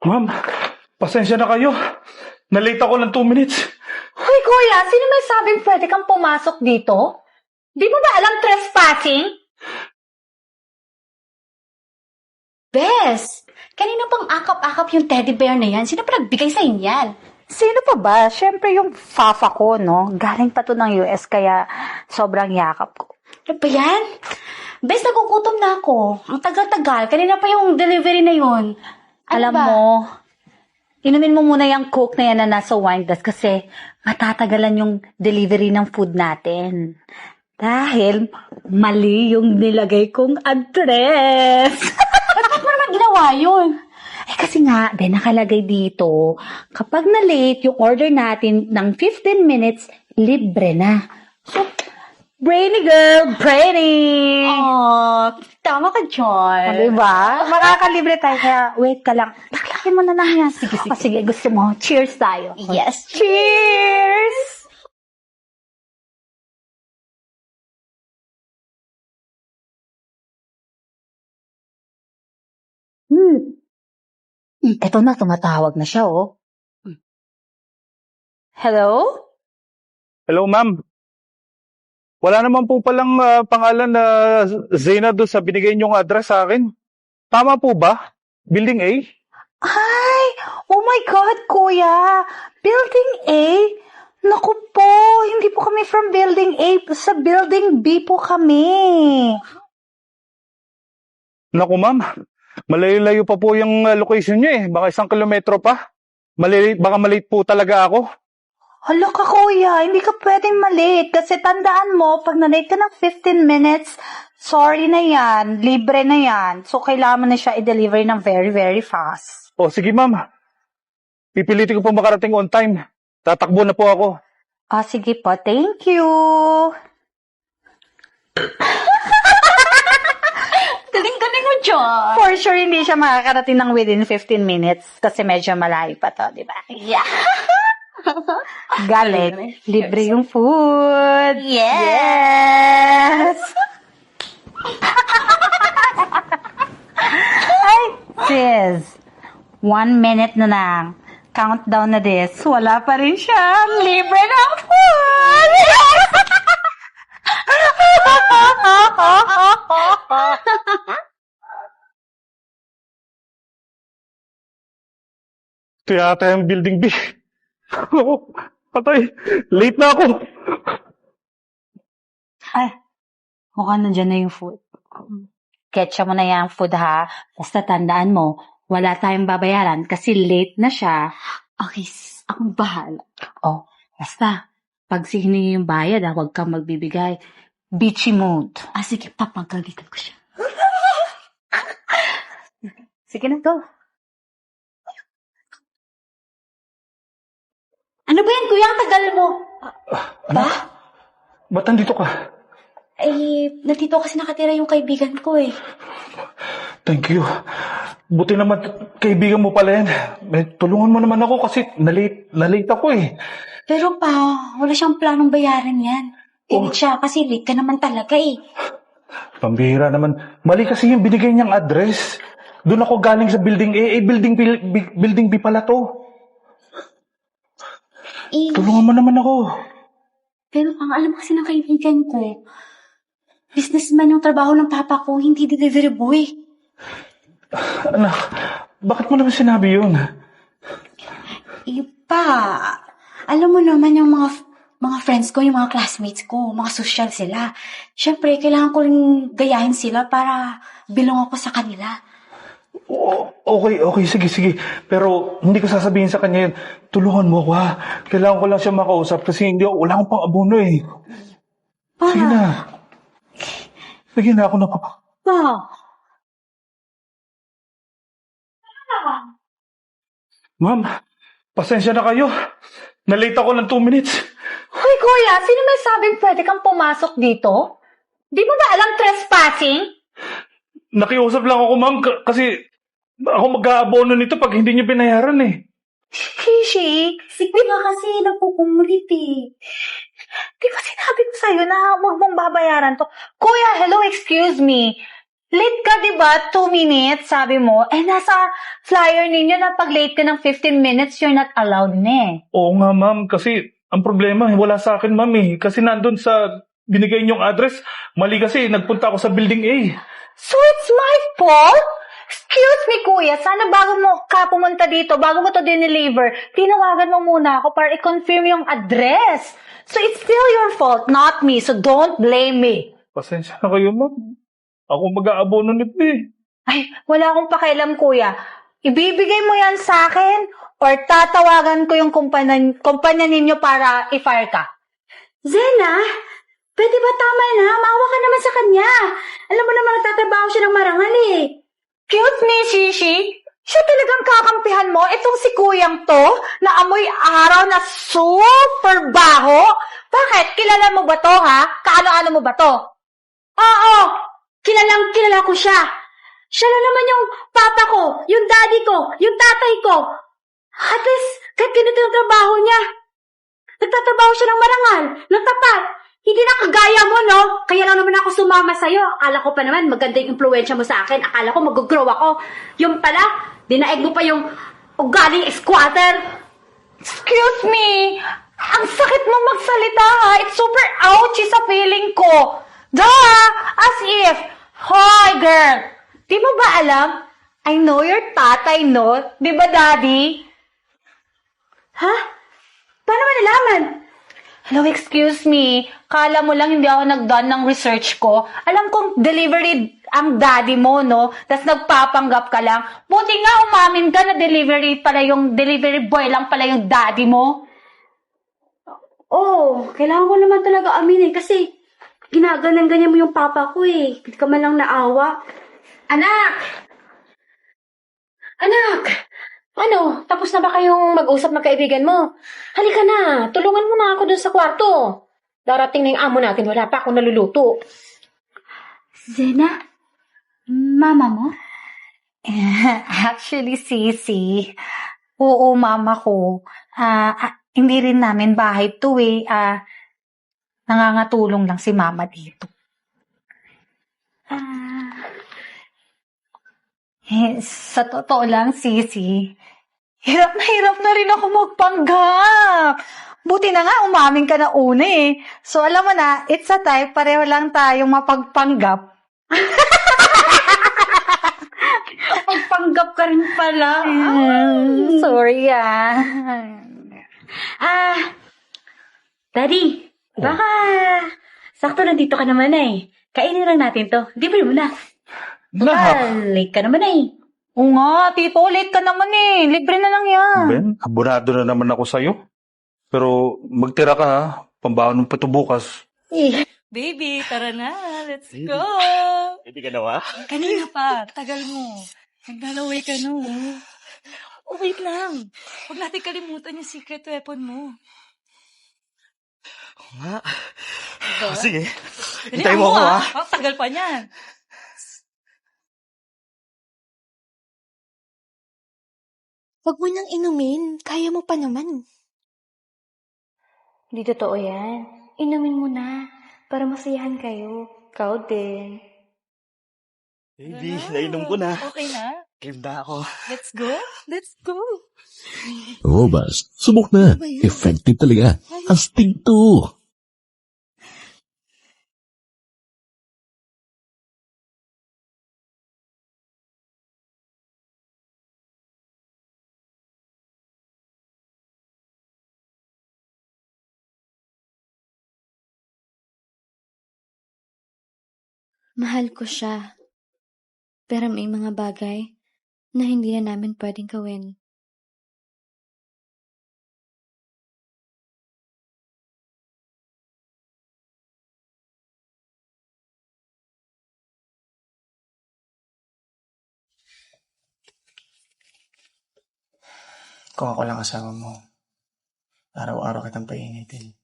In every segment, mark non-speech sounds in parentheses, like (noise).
Ma'am, pasensya na kayo. Nalate ako ng 2 minutes. Hoy kuya, sino may sabing pwede kang pumasok dito? Di mo ba alam trespassing? Bes, kanina pang akap-akap yung teddy bear na yan. Sino pa nagbigay sa inyan? Sino pa ba? Siyempre yung fafa ko, no? Galing pa to ng US, kaya sobrang yakap ko. Ano ba yan? Bes, nagugutom na ako. Ang tagal-tagal. Kanina pa yung delivery na yun. Ano Alam ba? mo, inumin mo muna yung coke na yan na nasa wine glass kasi matatagalan yung delivery ng food natin. Dahil mali yung nilagay kong address. (laughs) Ba't mo naman ginawa yun? Eh kasi nga, de nakalagay dito, kapag na-late yung order natin ng 15 minutes, libre na. So, brainy girl, brainy! Oh, tama ka, John. Diba? Makakalibre tayo, kaya wait ka lang. Taklakin mo na lang yan. Sige, sige. sige, gusto mo. Cheers tayo. Yes. Cheers! Hmm. Eto na, tumatawag na siya, oh. Hello? Hello, ma'am. Wala naman po palang ah, pangalan na Zena doon sa binigay niyong address sa akin. Tama po ba? Building A? Ay! Oh my God, kuya! Building A? Naku po, hindi po kami from Building A. Sa Building B po kami. Naku, ma'am. Malayo-layo pa po yung ah, location niyo eh. Baka isang kilometro pa. Malate, baka malate po talaga ako. Hala ka, kuya. Hindi ka pwedeng malate. Kasi tandaan mo, pag na-late ka ng 15 minutes, sorry na yan. Libre na yan. So, kailangan na siya i-deliver ng very, very fast. O, sige, ma'am. Pipilitin ko po makarating on time. Tatakbo na po ako. Ah, sige po. Thank you. (laughs) Galing-galing mo, John. For sure, hindi siya makakarating ng within 15 minutes kasi medyo malayo pa to, di ba? Yeah. (laughs) (laughs) Galing. Libre yung food. Yes. Yes! (laughs) Ay, sis. One minute na lang. Countdown na this. Wala pa rin siya. Libre ng food! Ito yata yung building B. Ako, patay. Late na ako. Ay, mukhang nandyan na yung food. Ketcha mo na yung food ha. Basta tandaan mo, wala tayong babayaran kasi late na siya. Okay, sis. Bahala. Oh, basta, pag sihiningi yung bayad ha, huwag kang magbibigay. Beachy mood. Ah, sige, papagalitan ko siya. (laughs) Sige na, go. Ano ba yan, kuya? Ang tagal mo. Ano? Ba't nandito ka? Eh, nandito kasi nakatira yung kaibigan ko eh. Thank you. Buti naman, kaibigan mo pala yan. Eh, tulungan mo naman ako kasi nalate, nalate ako eh. Pero pa, wala siyang planong bayaran yan. Oh. Tinig siya kasi late ka naman talaga eh. Pambihira naman. Mali kasi yung binigay niyang address. Doon ako galing sa building A. Eh, building B- building B pala to. Eh, Tulungan mo naman ako. pero ang alam kasi ng kaibigan ko, businessman yung trabaho ng papa ko, hindi delivery boy. Anak, bakit mo naman sinabi yun? Iba. Alam mo naman yung mga mga friends ko, yung mga classmates ko, mga social sila. Siyempre, kailangan ko rin gayahin sila para bilong ako sa kanila. O- okay, okay, sige, sige. Pero hindi ko sasabihin sa kanya yun. Tulungan mo ako ha. Kailangan ko lang siya makausap kasi hindi ako, wala akong pang abono eh. Pa, Sige na. Sige na ako na pa. Ma'am, pasensya na kayo. Nalate ako ng 2 minutes. Hoy kuya, sino may sabing pwede kang pumasok dito? Di mo ba alam trespassing? Nakiusap lang ako, ma'am, k- kasi ako mag-aabono nito pag hindi niyo binayaran eh. Shishi, di ba kasi nagpupumulit eh. Di ba sinabi ko sa'yo na huwag mong babayaran to? Kuya, hello, excuse me. Late ka, di ba? Two minutes, sabi mo. Eh, nasa flyer ninyo na pag late ka ng 15 minutes, you're not allowed na eh. Oo nga, ma'am. Kasi ang problema, wala sa akin, ma'am eh. Kasi nandun sa binigay niyong address, mali kasi, nagpunta ako sa building A. So it's my fault? Excuse me, kuya. Sana bago mo ka pumunta dito, bago mo to dineliver, tinawagan mo muna ako para i-confirm yung address. So it's still your fault, not me. So don't blame me. Pasensya na kayo, ma'am. Ako mag-aabono nito eh. Ay, wala akong pakialam, kuya. Ibibigay mo yan sa akin or tatawagan ko yung kumpanya, kumpanya ninyo para i-fire ka. Zena, pwede ba tama na? Maawa ka naman sa kanya. Alam mo naman nagtatrabaho siya ng marangal eh. Cute ni Shishi. Siya talagang kakampihan mo. Itong si kuyang to, na amoy araw na super baho. Bakit? Kilala mo ba to, ha? Kaano-ano mo ba to? Oo, kilalang kilala ko siya. Siya na naman yung papa ko, yung daddy ko, yung tatay ko. At least, kahit ganito yung trabaho niya. Nagtatrabaho siya ng marangal, ng tapat. Hindi na kagaya mo, no? Kaya lang naman ako sumama sa'yo. Akala ko pa naman, maganda yung impluensya mo sa akin. Akala ko mag-grow ako. Yung pala, dinaig mo pa yung ugaling squatter. Excuse me. Ang sakit mo magsalita, ha? It's super ouchy sa feeling ko. Duh! As if, Hoy, girl! Di mo ba alam? I know your tatay, no? Di ba, daddy? Ha? Nalaman? Hello, excuse me. Kala mo lang hindi ako nagdone ng research ko. Alam kong delivery ang daddy mo, no? Tapos nagpapanggap ka lang. Buti nga umamin ka na delivery pala yung delivery boy lang pala yung daddy mo. Oo, kailangan ko naman talaga aminin kasi ginaganan-ganyan mo yung papa ko eh. Hindi ka man lang naawa. Anak! Anak! Ano, tapos na ba kayong mag-usap ng kaibigan mo? Halika na, tulungan mo na ako dun sa kwarto. Darating na yung amo natin, wala pa akong naluluto. Zena? Mama mo? (laughs) Actually, Sisi, oo, mama ko. Ah, ah, hindi rin namin bahay to eh. Ah, nangangatulong lang si mama dito. Ah, Eh, (laughs) sa totoo lang, Sisi, hirap na hirap na rin ako magpanggap. Buti na nga, umamin ka na una eh. So, alam mo na, it's a type, pareho lang tayong mapagpanggap. (laughs) Pagpanggap ka rin pala. Mm, sorry ah. Ah, Daddy, baka sakto nandito ka naman na eh. Kainin lang natin to. Libre mo na. Na, Ah, late ka naman na eh. Oo nga, tito, late ka naman eh. Libre na lang yan. Ben, abonado na naman ako sa'yo. Pero magtira ka ha. Pambaon ng pito bukas. Eh, Baby, tara na. Let's go. Hindi ka na ba? Kanina pa. Tagal mo. Naglalaway ka no. Oh, wait lang. Huwag natin kalimutan yung secret weapon mo. nga. Diba? Sige. Dali, Hintay mo ako ha. ah. Tagal pa niyan. Huwag mo nang inumin. Kaya mo pa naman. Hindi totoo yan. Inumin mo na. Para masayahan kayo. Ikaw din. Baby, na. nainom ko na. Okay na. Game na ako. Let's go. Let's go. Robust. Subok na. Effective talaga. Astig to. Mahal ko siya. Pero may mga bagay na hindi na namin pwedeng gawin. Kung ako lang kasama mo, araw-araw kitang painitin.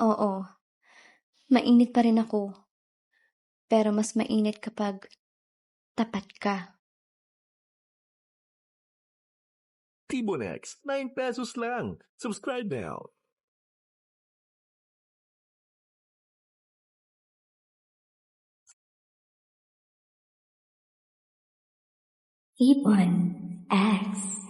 Oo. Mainit pa rin ako. Pero mas mainit kapag tapat ka. Tibonex, 9 pesos lang. Subscribe now. Ibon X.